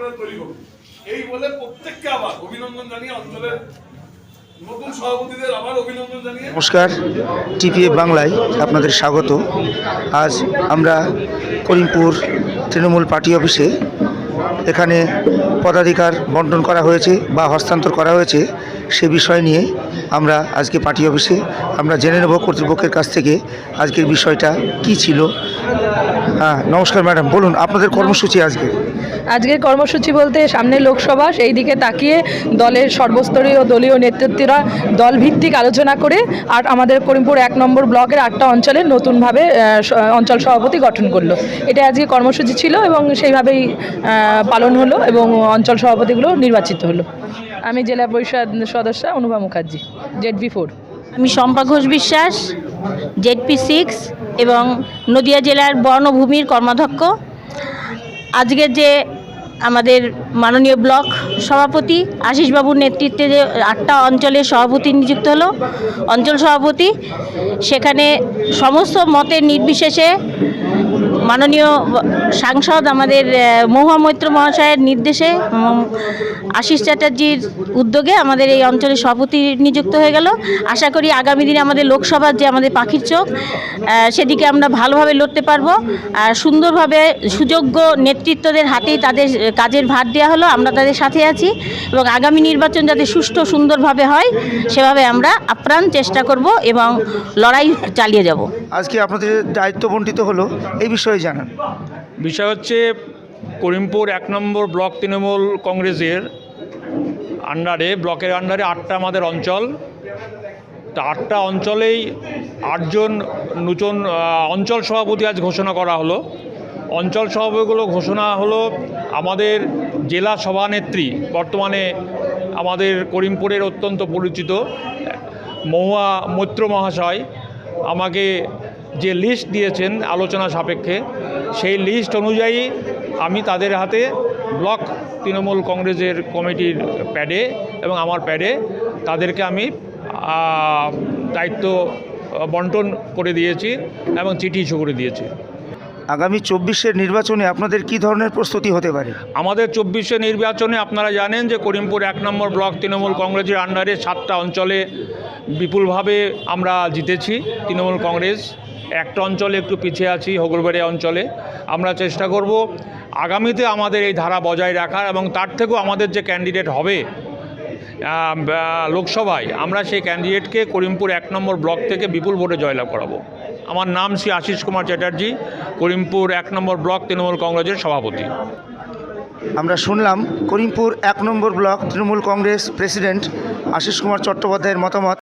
আপনারা তৈরি করুন এই বলে প্রত্যেককে আবার অভিনন্দন জানিয়ে অঞ্চলের নমস্কার টিপিএ বাংলায় আপনাদের স্বাগত। আজ আমরা করিমপুর তৃণমূল পার্টি অফিসে এখানে পদাধিকার বন্টন করা হয়েছে বা হস্তান্তর করা হয়েছে সে বিষয় নিয়ে আমরা আজকে পার্টি অফিসে আমরা জেনে নেব কর্তৃপক্ষের কাছ থেকে আজকের বিষয়টা কি ছিল। হ্যাঁ নমস্কার ম্যাডাম বলুন আপনাদের কর্মসূচি আজকে? আজকের কর্মসূচি বলতে সামনে লোকসভা সেই দিকে তাকিয়ে দলের সর্বস্তরীয় দলীয় নেতৃত্বরা দলভিত্তিক আলোচনা করে আর আমাদের করিমপুর এক নম্বর ব্লকের আটটা অঞ্চলে নতুনভাবে অঞ্চল সভাপতি গঠন করল। এটা আজকে কর্মসূচি ছিল এবং সেইভাবেই পালন হলো এবং অঞ্চল সভাপতিগুলো নির্বাচিত হলো। আমি জেলা পরিষদ সদস্য Anubha Mukherjee Z B four. আমি শম্পা ঘোষ বিশ্বাস জেডপি সিক্স এবং নদিয়া জেলার বর্ণভূমির কর্মাধ্যক্ষ। আজকের যে আমাদের মাননীয় ব্লক সভাপতি আশিসবাবুর নেতৃত্বে যে আটটা অঞ্চলের সভাপতি নিযুক্ত হলো, অঞ্চল সভাপতি, সেখানে সমস্ত মতের নির্বিশেষে মাননীয় সাংসদ আমাদের মহুয়া মৈত্র মহাশয়ের নির্দেশে আশিস চ্যাটার্জির উদ্যোগে আমাদের এই অঞ্চলের সভাপতি নিযুক্ত হয়ে গেল। আশা করি আগামী দিনে আমাদের লোকসভার যে আমাদের পাখির চোখ সেদিকে আমরা ভালোভাবে লড়তে পারব। আর সুন্দরভাবে সুযোগ্য নেতৃত্বদের হাতেই তাদের কাজের ভার দেওয়া হলো, আমরা তাদের সাথে আছি এবং আগামী নির্বাচন যাতে সুষ্ঠু সুন্দরভাবে হয়, সেভাবে আমরা আপ্রাণ চেষ্টা করব এবং লড়াই চালিয়ে যাব। আজকে আপনাদের দায়িত্ব বন্টিত হলো, এই বিষয়ে জানান। বিষয় হচ্ছে করিমপুর এক নম্বর ব্লক তৃণমূল কংগ্রেসের আন্ডারে ব্লকের আন্ডারে আটটা আমাদের অঞ্চল। তা আটটা অঞ্চলেই আটজন নতুন অঞ্চল সভাপতি আজ ঘোষণা করা হলো। অঞ্চল সভাপতিগুলো ঘোষণা হলো আমাদের জেলা সভানেত্রী, বর্তমানে আমাদের করিমপুরের অত্যন্ত পরিচিত মহুয়া মৈত্র মহাশয়। আমাকে যে লিস্ট দিয়েছেন আলোচনা সাপেক্ষে সেই লিস্ট অনুযায়ী আমি তাদের হাতে ব্লক তৃণমূল কংগ্রেসের কমিটির প্যাডে এবং আমার প্যাডে তাদেরকে আমি দায়িত্ব বন্টন করে দিয়েছি এবং চিঠি ইস্যু করে দিয়েছি। আগামী চব্বিশের নির্বাচনে আপনাদের কি ধরনের প্রস্তুতি হতে পারে? আমাদের চব্বিশে নির্বাচনে আপনারা জানেন যে করিমপুর এক নম্বর ব্লক তৃণমূল কংগ্রেসের আন্ডারে সাতটা অঞ্চলে বিপুলভাবে আমরা জিতেছি তৃণমূল কংগ্রেস। একটা অঞ্চলে একটু পিছিয়ে আছি হগলবাড়ি অঞ্চলে। আমরা চেষ্টা করব আগামীতে আমাদের এই ধারা বজায় রাখার এবং তার থেকেও আমাদের যে ক্যান্ডিডেট হবে লোকসভায়, আমরা সেই ক্যান্ডিডেটকে করিমপুর এক নম্বর ব্লক থেকে বিপুল ভোটে জয়লাভ করাবো। আমার নাম শ্রী আশিস কুমার চ্যাটার্জি, করিমপুর এক নম্বর ব্লক, তৃণমূল কংগ্রেসের সভাপতি। আমরা শুনলাম করিমপুর এক নম্বর ব্লক, তৃণমূল কংগ্রেস প্রেসিডেন্ট আশিস কুমার চট্টোপাধ্যায়ের মতামত।